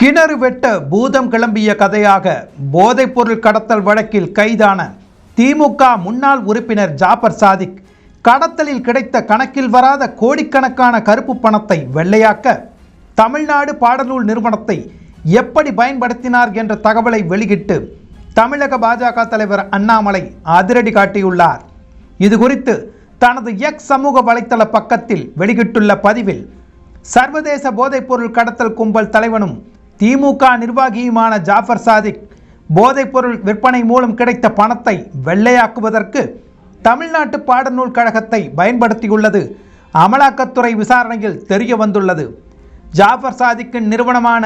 கிணறு வெட்ட பூதம் கிளம்பிய கதையாக போதைப்பொருள் கடத்தல் வழக்கில் கைதான திமுக முன்னாள் உறுப்பினர் ஜாபர் சாதிக் கடத்தலில் கிடைத்த கணக்கில் வராத கோடிக்கணக்கான கருப்பு பணத்தை வெள்ளையாக்க தமிழ்நாடு பாடநூல் நிறுவனத்தை எப்படி பயன்படுத்தினார் என்ற தகவலை வெளியிட்டு தமிழக பாஜக தலைவர் அண்ணாமலை அதிரடி காட்டியுள்ளார். இது குறித்து தனது எக்ஸ் சமூக வலைத்தள பக்கத்தில் வெளியிட்டுள்ள பதிவில் சர்வதேச போதைப்பொருள் கடத்தல் கும்பல் தலைவனும் திமுக நிர்வாகியுமான ஜாஃபர் சாதிக் போதைப்பொருள் விற்பனை மூலம் கிடைத்த பணத்தை வெள்ளையாக்குவதற்கு தமிழ்நாட்டு பாடநூல் கழகத்தை பயன்படுத்தியுள்ளது. அமலாக்கத்துறை விசாரணையில் தெரிய வந்துள்ளது. ஜாஃபர் சாதிக்கின் நிறுவனமான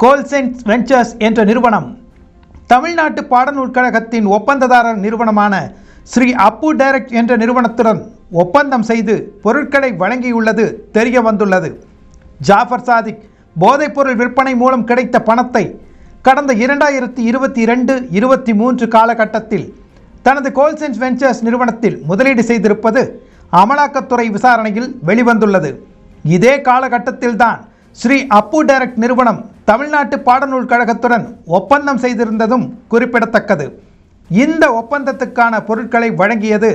கோல்சென்ஸ் வெஞ்சர்ஸ் என்ற நிறுவனம் தமிழ்நாட்டு பாடநூல் கழகத்தின் ஒப்பந்ததாரர் நிறுவனமான ஸ்ரீ அப்பு டைரக்ட் என்ற நிறுவனத்துடன் ஒப்பந்தம் செய்து பொருட்களை வழங்கியுள்ளது தெரிய வந்துள்ளது. ஜாஃபர் சாதிக் போதைப்பொருள் விற்பனை மூலம் கிடைத்த பணத்தை கடந்த இரண்டாயிரத்தி இருபத்தி இரண்டு இருபத்தி மூன்று காலகட்டத்தில் தனது கோல்சென்ஸ் வெஞ்சர்ஸ் நிறுவனத்தில் முதலீடு செய்திருப்பது அமலாக்கத்துறை விசாரணையில் வெளிவந்துள்ளது. இதே காலகட்டத்தில்தான் ஸ்ரீ அப்பு டைரக்ட் நிறுவனம் தமிழ்நாட்டு பாடநூல் கழகத்துடன் ஒப்பந்தம் செய்திருந்ததும் குறிப்பிடத்தக்கது. இந்த ஒப்பந்தத்துக்கான பொருட்களை வழங்கியது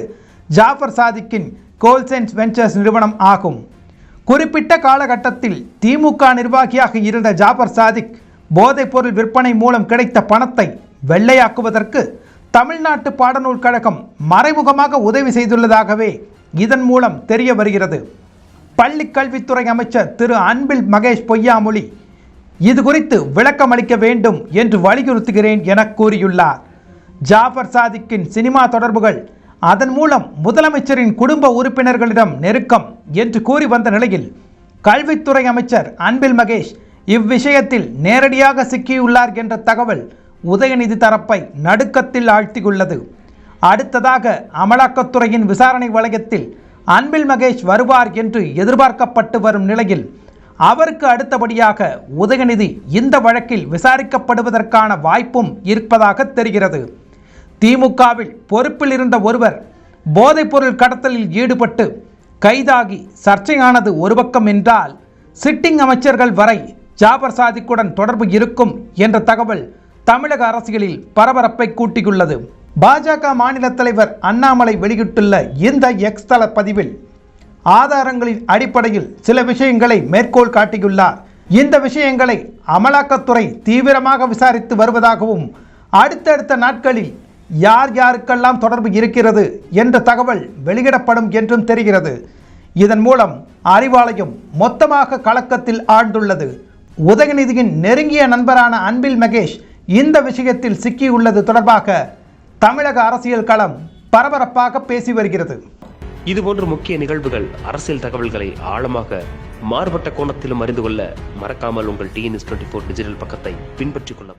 ஜாஃபர் சாதிக்கின் கோல்சென்ஸ் வெஞ்சர்ஸ் நிறுவனம் ஆகும். குறிப்பிட்ட காலகட்டத்தில் திமுக நிர்வாகியாக இருந்த ஜாபர் சாதிக் போதைப்பொருள் விற்பனை மூலம் கிடைத்த பணத்தை வெள்ளையாக்குவதற்கு தமிழ்நாட்டு பாடநூல் கழகம் மறைமுகமாக உதவி செய்துள்ளதாகவே இதன் மூலம் தெரிய வருகிறது. பள்ளி கல்வித்துறை அமைச்சர் திரு அன்பில் மகேஷ் பொய்யாமொழி இது குறித்து விளக்கம் அளிக்க வேண்டும் என்று வலியுறுத்துகிறேன் என கூறியுள்ளார். ஜாஃபர் சாதிக்கின் சினிமா தொடர்புகள் அதன் மூலம் முதலமைச்சரின் குடும்ப உறுப்பினர்களிடம் நெருக்கம் என்று கூறி வந்த நிலையில் கல்வித்துறை அமைச்சர் அன்பில் மகேஷ் இவ்விஷயத்தில் நேரடியாக சிக்கியுள்ளார் என்ற தகவல் உதயநிதி தரப்பை நடுக்கத்தில் ஆழ்த்தியுள்ளது. அடுத்ததாக அமலாக்கத்துறையின் விசாரணை வளையத்தில் அன்பில் மகேஷ் வருவார் என்று எதிர்பார்க்கப்பட்டு வரும் நிலையில் அவருக்கு அடுத்தபடியாக உதயநிதி இந்த வழக்கில் விசாரிக்கப்படுவதற்கான வாய்ப்பும் இருப்பதாக தெரிகிறது. திமுகவில் பொறுப்பில் இருந்த ஒருவர் போதைப்பொருள் கடத்தலில் ஈடுபட்டு கைதாகி சர்ச்சையானது ஒரு பக்கம் என்றால் சிட்டிங் அமைச்சர்கள் வரை ஜாபர் சாதிக்குடன் தொடர்பு இருக்கும் என்ற தகவல் தமிழக அரசியலில் பரபரப்பை கூட்டியுள்ளது. பாஜக மாநில தலைவர் அண்ணாமலை வெளியிட்டுள்ள இந்த எக்ஸ் தள பதிவில் ஆதாரங்களின் அடிப்படையில் சில விஷயங்களை மேற்கோள் காட்டியுள்ளார். இந்த விஷயங்களை அமலாக்கத்துறை தீவிரமாக விசாரித்து வருவதாகவும் அடுத்தடுத்த நாட்களில் யார் யாருக்கெல்லாம் தொடர்பு இருக்கிறது என்ற தகவல் வெளியிடப்படும் என்றும் தெரிகிறது. இதன் மூலம் அறிவாலயம் மொத்தமாக கலக்கத்தில் ஆழ்ந்துள்ளது. உதயநிதியின் நெருங்கிய நண்பரான அன்பில் மகேஷ் இந்த விஷயத்தில் சிக்கியுள்ளது தொடர்பாக தமிழக அரசியல் களம் பரபரப்பாக பேசி வருகிறது. இதுபோன்ற முக்கிய நிகழ்வுகள் அரசியல் தகவல்களை ஆழமாக மாறுபட்ட கோணத்திலும் அறிந்து கொள்ள மறக்காமல் உங்கள் டிஎன்எஸ் டுவெண்ட்டி ஃபோர் டிஜிட்டல் பக்கத்தை பின்பற்றிக் கொள்ளவும்.